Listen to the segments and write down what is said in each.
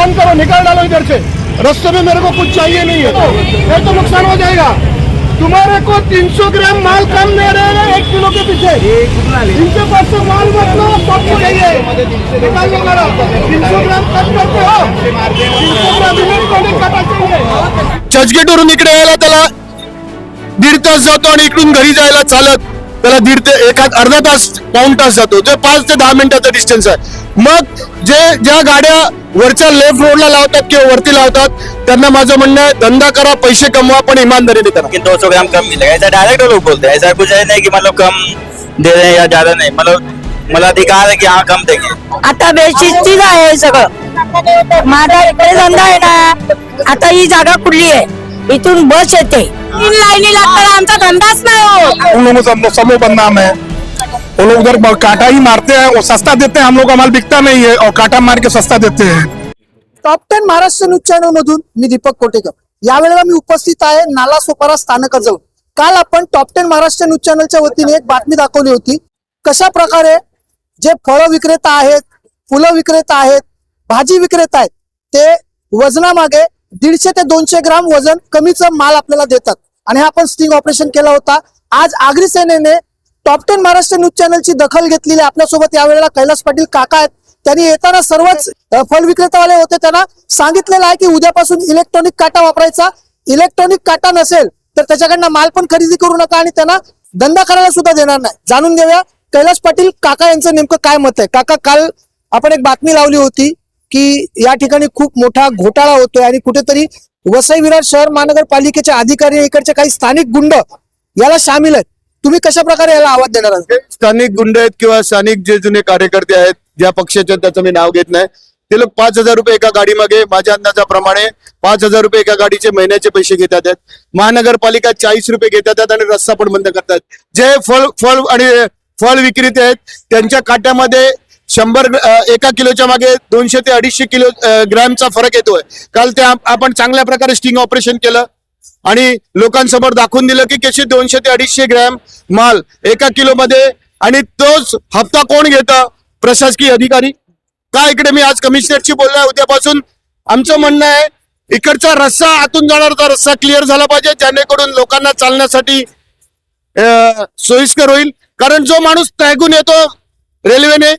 बंद करो निकाल डालो इधर से। रस्ते में मेरे को कुछ चाहिए नहीं है। नहीं तो नुकसान हो जाएगा। तुम्हारे को 300 ग्राम माल कम दे रहे हैं एक किलो के पीछे। इनके पास से माल मत लो सबको चाहिए। निकाल लो मेरा। 300 ग्राम कम करते हो। तीन सौ ग्राम इलेक्ट्रॉनिक काटा चाहिए। चर्चगेटवरून इकडे यायला त्याला दीड तास जातो आणि इकडून घरी जायला चालत. त्याला दीड ते एखाद अर्धा तास पाऊण तास जातो. जे पाच ते दहा मिनिटाचा डिस्टन्स आहे. मग जे ज्या गाड्या वरच्या लेफ्ट रोडला लावतात किंवा वरती लावतात त्यांना माझं म्हणणं आहे धंदा करा पैसे कमवा पण इमानदारीने करा. कि 200 ग्राम कम मिलेगा ऐसा डायरेक्ट लोग बोलते हैं ऐसा कुछ है नहीं कि मतलब कम दे रहे हैं या ज्यादा नहीं. मतलब मला अधिकार है कि हाँ कम देंगे. आता बेशिस्तीच आहे हे सगळं. माझा इकडे धंदा आहे ना आता ही जागा खुली आहे. इथून बस येते. तीन लाईनी लागतात आमचा धंदाच नाही हो उन लोगों से समूह बदनाम है। वो लोग उधर काटा ही मारते हैं वो सस्ता देते हैं हम लोग का माल बिकता नहीं है और काटा मार के सस्ता देते हैं। Top ten Maharashtra news channel मधून मी दीपक कोटेकर. यावेळेला मी उपस्थित आहे नाला सोपारा स्थानकाजवळ. काल आपण टॉप टेन महाराष्ट्र न्यूज चॅनलच्या वतीने एक बातमी दाखवली होती. कशा प्रकारे जे फळ विक्रेता आहेत फुलं विक्रेता आहेत भाजी विक्रेता आहेत ते वजनामागे दीडशे ते दोनशे ग्राम वजन कमीचा माल आपल्याला देतात. आणि हा आपण स्टिंग ऑपरेशन केला होता. आज आगरी सेनेने टॉप टेन महाराष्ट्र न्यूज चॅनलची दखल घेतलेली आहे. आपल्यासोबत यावेळेला कैलास पाटील काका आहेत. त्यांनी येताना सर्वच फल विक्रेतावाले होते. त्यांना सांगितलेलं आहे की उद्यापासून इलेक्ट्रॉनिक काटा वापरायचा. इलेक्ट्रॉनिक काटा नसेल तर त्याच्याकडनं माल पण खरेदी करू नका आणि त्यांना धंदा करायला सुद्धा देणार नाही. जाणून घेऊया कैलास पाटील काका यांचं नेमकं काय मत आहे? काका काल आपण एक बातमी लावली होती. की या ठिकाणी खूप मोठा घोटाळा होतोय आणि कुठेतरी वसई विरार शहर महानगरपालिकेच्या अधिकारी इकडचे काही स्थानिक गुंड याला सामील आहेत. तुम्ही कशा प्रकारे याला आवाज देणार आहात? स्थानिक गुंड आहेत किंवा स्थानिक जे जुने कार्यकर्ते आहेत ज्या पक्षाचे त्याचं मी नाव घेत नाही. ते लोक पाच हजार रुपये एका गाडी मागे माझ्या अंदाजाप्रमाणे पाच हजार रुपये एका गाडीचे महिन्याचे पैसे घेतात महानगरपालिका चाळीस रुपये घेतात आणि रस्ता पण बंद करतात जे फळ फळ आणि फळ विक्रेते आहेत त्यांच्या काट्यामध्ये शंभर एका किलोच्या मागे दोनशे ते अडीचशे किलो ग्रॅमचा फरक येतोय. काल ते आपण चांगल्या प्रकारे स्टिंग ऑपरेशन केलं आणि लोकांसमोर दाखवून दिलं की कसे दोनशे ते अडीचशे ग्रॅम माल एका किलोमध्ये आणि तोच हप्ता कोण घेतं? प्रशासकीय अधिकारी. का इकडे मी आज कमिशनरशी बोललोय उद्यापासून आमचं म्हणणं आहे इकडचा रस्ता आतून जाणारा रस्ता क्लिअर झाला पाहिजे जेणेकरून लोकांना चालण्यासाठी सोयीस्कर होईल. कारण जो माणूस तॅगून येतो रेल्वेने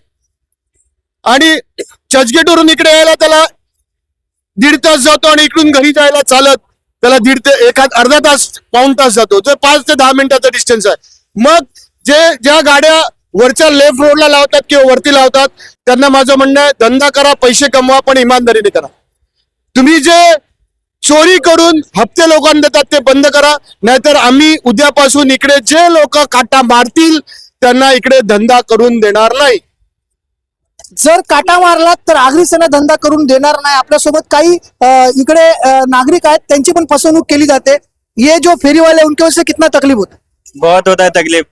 आणि चर्चगेटवरून इकडे यायला त्याला दीड तास जातो आणि इकडून घरी जायला चालत त्याला दीड ते एखाद अर्धा तास पाऊण तास जातो. जे पाच ते दहा मिनिटाचा डिस्टन्स आहे. मग जे ज्या गाड्या वरच्या लेफ्ट रोडला लावतात किंवा वरती लावतात त्यांना माझं म्हणणं आहे धंदा करा पैसे कमवा पण इमानदारीने करा. तुम्ही जे चोरी करून हप्ते लोकांना देतात ते बंद करा. नाहीतर आम्ही उद्यापासून इकडे जे लोक काटा मारतील त्यांना इकडे धंदा करून देणार नाही. जर काटा मारला तर आगरी सेना धंदा करून देणार नाही. आपल्यासोबत काही इकडे नागरिक आहेत त्यांची पण फसवणूक केली जाते. ये जो फेरी वाले उनके वजह से कितना तकलीफ होता? है बहुत होता है तकलीफ।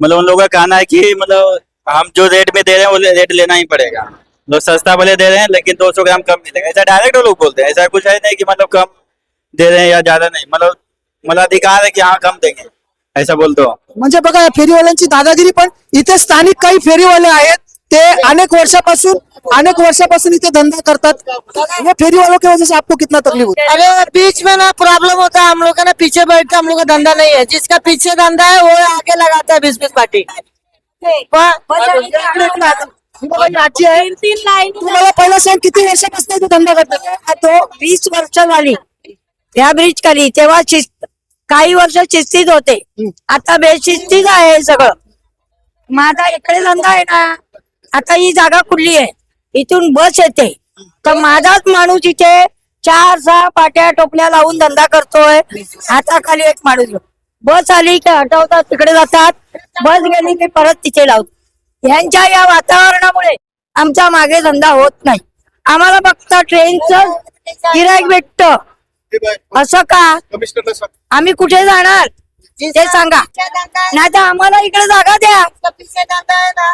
मतलब उन लोगों का कहना है कि मतलब हम जो रेट में दे रहे हैं वो रेट लेना ही पड़ेगा। लोग सस्ता भले दे रहे हैं लेकिन 200 ग्राम कम मिलेगा ऐसा डायरेक्ट लोग बोलते हैं। ऐसा कुछ है नहीं कि मतलब कम दे रहे हैं या ज्यादा नहीं। मतलब मला अधिकार है कि हाँ कम देंगे। ऐसा बोलते हो म्हणजे बघा फेरीवाल्यांची दादागिरी पण इथे स्थानिक काही फेरीवाले आहेत ते अनेक वर्षापासून अनेक वर्षापासून इथे धंदा करतात. ये फेरी वालों की वजह से आपको कितना तकलीफ होता? है अरे बीच में ना प्रॉब्लम होता. है हम लोग का ना पीछे बैठ के हम लोग का धंधा नहीं है. जिसका पीछे धंधा है वो आगे लगाता है बीस बीस पार्टी आजी आहे तीन लाईन तुम्हाला पहिला सांग किती वर्षापासून इथे धंदा करतात? तो वीस वर्ष झाली त्या ब्रिज खाली. तेव्हा शिस्त काही वर्ष शिस्तीत होते. आता बेशिस्तीच आहे सगळं. माझा इकडे धंदा आहे ना आता ही जागा खुली आहे. इथून बस येते. तर माझाच माणूस इथे चार सहा पाट्या टोपल्या लावून धंदा करतोय. आता खाली एक माणूस बस आली की हटवतात तिकडे जातात. बस गेली की परत तिथे लावतात. यांच्या या वातावरणामुळे आमच्या मागे धंदा होत नाही. आम्हाला फक्त ट्रेनचं गिरायक भेटत. असं का. आम्ही कुठे जाणार? ते सांगा. नाही तर आम्हाला इकडे जागा द्या.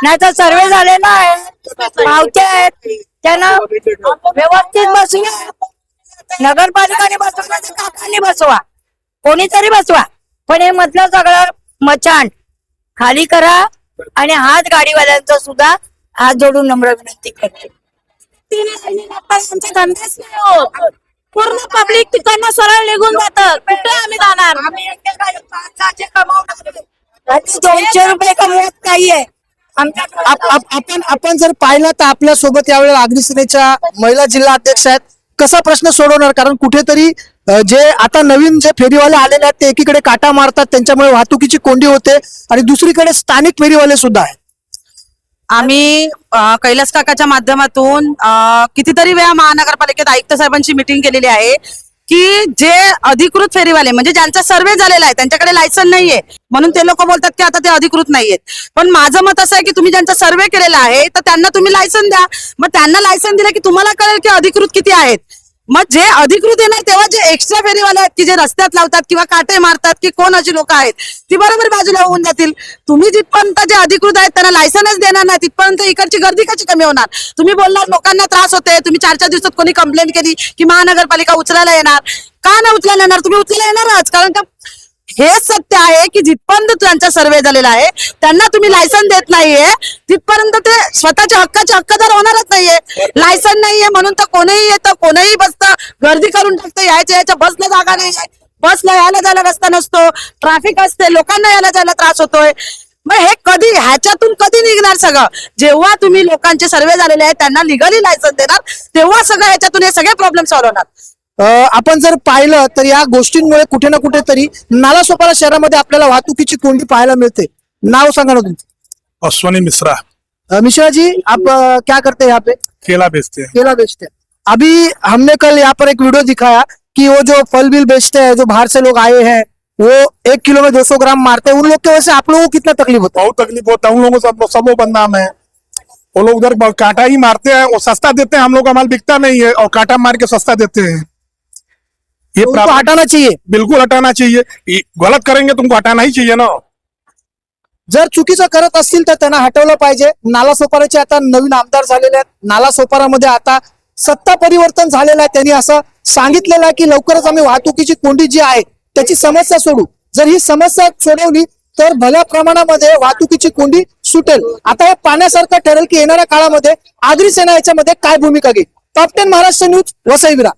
नाही तर सर्वे झालेला आहे. पावते आहेत. त्यांना व्यवस्थित बसूया नगरपालिकाने बसवला तर काकांनी बसवा. कोणीतरी बसवा. पण हे मधलं सगळं मचाण. खाली करा आणि हात गाडीवाल्यांचा सुद्धा हात जोडून नम्र विनंती करते. पूर्ण पब्लिक तिकडनं सरळ निघून जातात. कुठे आम्ही जाणार? दोनशे रुपये कमवत नाहीये. आपण आपण जर पाहिलं तर आपल्यासोबत यावेळेला अग्निसेनेच्या महिला जिल्हा अध्यक्ष आहेत. कसा प्रश्न सोडवणार? कारण कुठेतरी जे आता नवीन जे फेरीवाले आलेले आहेत ते एकीकडे काटा मारतात त्यांच्यामुळे वाहतुकीची कोंडी होते आणि दुसरीकडे स्थानिक फेरीवाले सुद्धा आहेत. आम्ही कैलास काकाच्या माध्यमातून कितीतरी वेळा महानगरपालिकेत आयुक्त साहेबांची मिटिंग केलेली आहे की जे अधिकृत फेरीवाले म्हणजे ज्यांचा सर्वे झालेला आहे त्यांच्याकडे लायसन नाहीये. म्हणून ते लोक बोलतात की आता ते अधिकृत नाहीयेत. पण माझं मत असं आहे की तुम्ही ज्यांचा सर्वे केलेला आहे तर त्यांना तुम्ही लायसन द्या. मग त्यांना लायसन दिलं की तुम्हाला कळेल की अधिकृत किती आहेत. मग जे अधिकृत येणार तेव्हा जे एक्स्ट्रा फेरीवाले आहेत की जे रस्त्यात लावतात किंवा काटे मारतात की कोण अशी लोक आहेत ती बरोबर बाजूला होऊन जातील. तुम्ही जिथपर्यंत जे अधिकृत आहेत त्यांना लायसनच देणार नाही तिथपर्यंत इकडची गर्दी कशी कमी होणार? तुम्ही बोलणार लोकांना त्रास होते तुम्ही चार चार दिवसात कोणी कंप्लेंट केली की महानगरपालिका उचलायला येणार. का नाही उचलायला येणार? तुम्ही उचलायला येणारच कारण का हेच सत्य आहे की जिथपर्यंत त्यांचा सर्वे झालेला आहे त्यांना तुम्ही लायसन देत नाहीये तिथपर्यंत ते स्वतःच्या हक्काचे हक्कदार होणारच नाहीये. लायसन नाहीये म्हणून तर कोणीही येतं कोणीही बसतं गर्दी करून टाकतं यायच्या यायच्या बसला जागा नाही बसला यायला जायला रस्ता नसतो ट्रॅफिक असते लोकांना यायला जायला त्रास होतोय. मग हे कधी ह्याच्यातून कधी निघणार सगळं? जेव्हा तुम्ही लोकांचे सर्वे झालेले आहेत त्यांना लिगली लायसन देणार तेव्हा सगळं ह्याच्यातून हे सगळे प्रॉब्लेम सॉल्व्ह होणार. आपण जर पाहिलं तर या गोष्टींमुळे कुठे ना कुठेतरी नालासोपारा शहरामध्ये आपल्याला वाहतुकीची कोंडी पाहायला मिळते. नाव सांगा ना तुमचं. अश्वनी मिश्रा. मिश्रा जी आप क्या करते हैं यहाँ पे? केला बेचते हैं. केला बेचते हैं. अभी हमने कल यहाँ पर एक वीडियो दिखाया कि वो जो फल बिल बेचते हैं जो बाहर से लोग आए हैं वो एक किलो में 200 ग्राम मारते हैं। उन लोग की वजह से आप लोगों को कितना तकलीफ होता बहुत तकलीफ होता है। उन लोगों को सब सब वो बदनाम है। वो लोग उधर कांटा ही मारते हैं वो सस्ता देते हैं। हम लोग का माल बिकता नहीं है और कांटा मार के सस्ता देते हैं। ये है उनको हटाना चाहिए। बिल्कुल हटाना चाहिए। गलत करेंगे तुमको हटाना ही चाहिए ना। जर चुकीचं करत असतील तर त्यांना हटवलं पाहिजे. नालासोपाराचे आता नवीन आमदार झालेले आहेत. नालासोपारामध्ये आता सत्ता परिवर्तन झालेलं आहे. त्यांनी असं सांगितलेलं आहे की लवकरच आम्ही वाहतुकीची कोंडी जी आहे त्याची समस्या सोडू. जर ही समस्या सोडवली तर भल्या प्रमाणामध्ये वाहतुकीची कोंडी सुटेल. आता हे पाण्यासारखं ठरेल की येणाऱ्या काळामध्ये आगरी सेना याच्यामध्ये काय भूमिका घेईल? Top ten Maharashtra news Vasai विरा